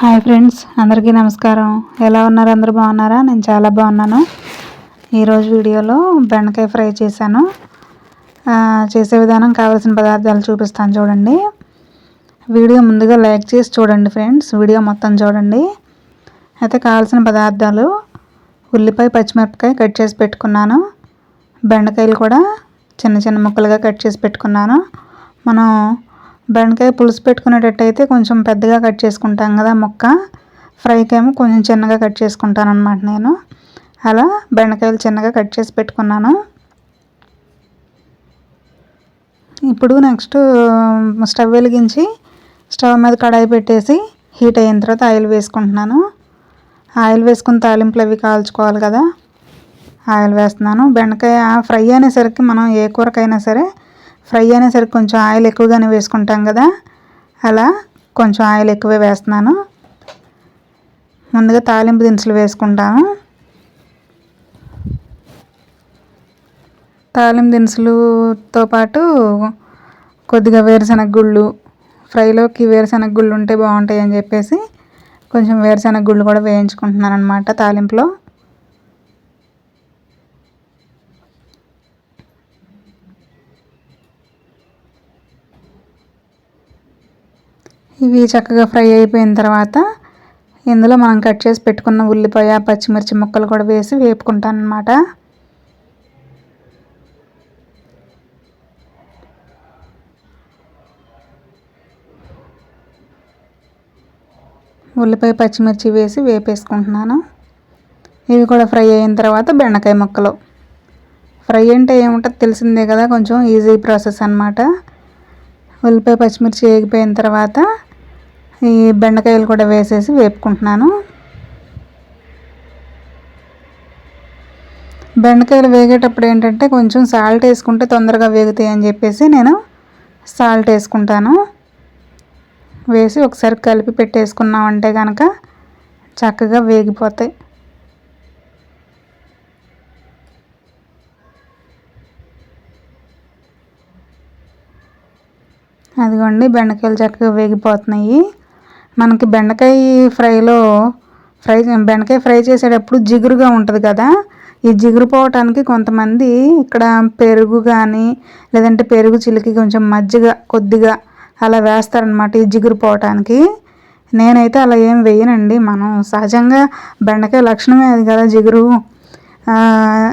Hi friends అందరికీ నమస్కారం. ఎలా ఉన్నారు? అందరూ బాగున్నారా? నేను చాలా బాగున్నాను. ఈరోజు వీడియోలో బెండకాయ ఫ్రై చేశాను. చేసే విధానం కావాల్సిన పదార్థాలు చూపిస్తాను చూడండి. వీడియో ముందుగా లైక్ చేసి చూడండి ఫ్రెండ్స్. వీడియో మొత్తం చూడండి. అయితే కావాల్సిన పదార్థాలు ఉల్లిపాయ పచ్చిమిరపకాయ కట్ చేసి పెట్టుకున్నాను. బెండకాయలు కూడా చిన్న చిన్న ముక్కలుగా కట్ చేసి పెట్టుకున్నాను. మనం బెండకాయ పులుసు పెట్టుకునేటట్టయితే కొంచెం పెద్దగా కట్ చేసుకుంటాం కదా ముక్క. ఫ్రైకేమో కొంచెం చిన్నగా కట్ చేసుకుంటాను అనమాట నేను. అలా బెండకాయలు చిన్నగా కట్ చేసి పెట్టుకున్నాను. ఇప్పుడు నెక్స్ట్ స్టవ్ వెలిగించి స్టవ్ మీద కడాయి పెట్టేసి హీట్ అయిన తర్వాత ఆయిల్ వేసుకుంటున్నాను. ఆయిల్ వేసుకుని తాలింపులు అవి కాల్చుకోవాలి కదా. ఆయిల్ వేస్తున్నాను. బెండకాయ ఫ్రై అనేసరికి మనం ఏ కూరకైనా సరే ఫ్రై అనేసరికి కొంచెం ఆయిల్ ఎక్కువగానే వేసుకుంటాం కదా. అలా కొంచెం ఆయిల్ ఎక్కువే వేస్తున్నాను. ముందుగా తాలింపు దినుసులు వేసుకుంటాను. తాలింపు దినుసులతో పాటు కొద్దిగా వేరుశనగ గుళ్ళు ఫ్రైలోకి వేరుశనగ గుళ్ళు ఉంటే బాగుంటాయి అని చెప్పేసి కొంచెం వేరుశనగ గుళ్ళు కూడా వేయించుకుంటున్నాను అనమాట తాలింపులో. ఇవి చక్కగా ఫ్రై అయిపోయిన తర్వాత ఇందులో మనం కట్ చేసి పెట్టుకున్న ఉల్లిపాయ పచ్చిమిర్చి ముక్కలు కూడా వేసి వేపుకుంటాను అనమాట ఉల్లిపాయ పచ్చిమిర్చి వేసి వేపేసుకుంటున్నాను. ఇవి కూడా ఫ్రై అయిన తర్వాత బెండకాయ ముక్కలు. ఫ్రై అంటే ఏముంటుంది తెలిసిందే కదా కొంచెం ఈజీ ప్రాసెస్ అనమాట ఉల్లిపాయ పచ్చిమిర్చి వేగిపోయిన తర్వాత ఈ బెండకాయలు కూడా వేసేసి వేపుకుంటున్నాను. బెండకాయలు వేగేటప్పుడు ఏంటంటే కొంచెం సాల్ట్ వేసుకుంటే తొందరగా వేగుతాయి అని చెప్పేసి నేను సాల్ట్ వేసుకుంటాను. వేసి ఒకసారి కలిపి పెట్టేసుకున్నామంటే కనుక చక్కగా వేగిపోతాయి. అదిగోండి బెండకాయలు చక్కగా వేగిపోతున్నాయి. మనకి బెండకాయ ఫ్రైలో ఫ్రై బెండకాయ ఫ్రై చేసేటప్పుడు జిగురుగా ఉంటుంది కదా? ఈ జిగురు పోవటానికి కొంతమంది ఇక్కడ పెరుగు కానీ లేదంటే పెరుగు చిలికి కొంచెం మజ్జిగ కొద్దిగా అలా వేస్తారనమాట ఈ జిగురు పోవటానికి. నేనైతే అలా ఏం వేయనండి. మనం సహజంగా బెండకాయ లక్షణమే అది కదా జిగురు.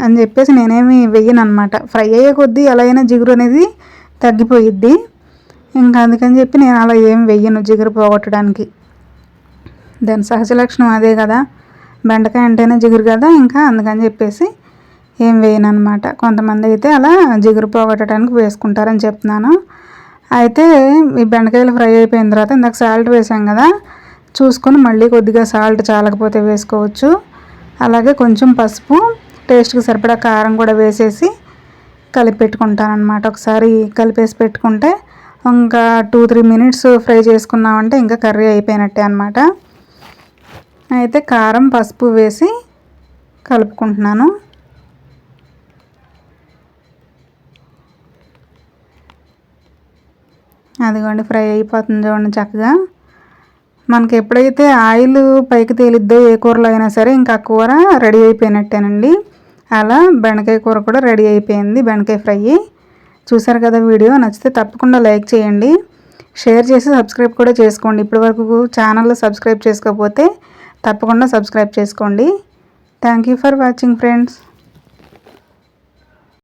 అని చెప్పేసి నేనేమి వెయ్యను అనమాట ఫ్రై అయ్యే కొద్దీ ఎలా అయినా జిగురు అనేది తగ్గిపోయిద్ది. ఇంకా అందుకని చెప్పి నేను అలా ఏం వెయ్యను జిగురు పోగొట్టడానికి. దాని సహజ లక్షణం అదే కదా. బెండకాయ అంటేనే జిగురు కదా ఇంకా అందుకని చెప్పేసి ఏం వేయను అనమాట కొంతమంది అయితే అలా జిగురు పోగొట్టడానికి వేసుకుంటారని చెప్తున్నాను. అయితే ఈ బెండకాయలు ఫ్రై అయిపోయిన తర్వాత ఇందాక సాల్ట్ వేసాం కదా. చూసుకొని మళ్ళీ కొద్దిగా సాల్ట్ చాలకపోతే వేసుకోవచ్చు. అలాగే కొంచెం పసుపు టేస్ట్కి సరిపడా కారం కూడా వేసేసి కలిపి పెట్టుకుంటాను అనమాట ఒకసారి కలిపేసి పెట్టుకుంటే ఇంకా టూ త్రీ మినిట్స్ ఫ్రై చేసుకున్నామంటే ఇంకా కర్రీ అయిపోయినట్టే అనమాట అయితే కారం పసుపు వేసి కలుపుకుంటున్నాను. అదిగోండి ఫ్రై అయిపోతుంది చూడండి చక్కగా. మనకి ఎప్పుడైతే ఆయిల్ పైకి తేలిద్దో ఏ కూరలో అయినా సరే ఇంకా కూర రెడీ అయిపోయినట్టేనండి. అలా బెండకాయ కూర కూడా రెడీ అయిపోయింది బెండకాయ ఫ్రై. చూసారు కదా వీడియో నచ్చితే తప్పకుండా లైక్ చేయండి. షేర్ చేసి సబ్స్క్రైబ్ కూడా చేసుకోండి. ఇప్పటివరకు ఛానల్లో సబ్స్క్రైబ్ చేసుకోకపోతే తప్పకుండా సబ్స్క్రైబ్ చేసుకోండి. Thank you for watching friends.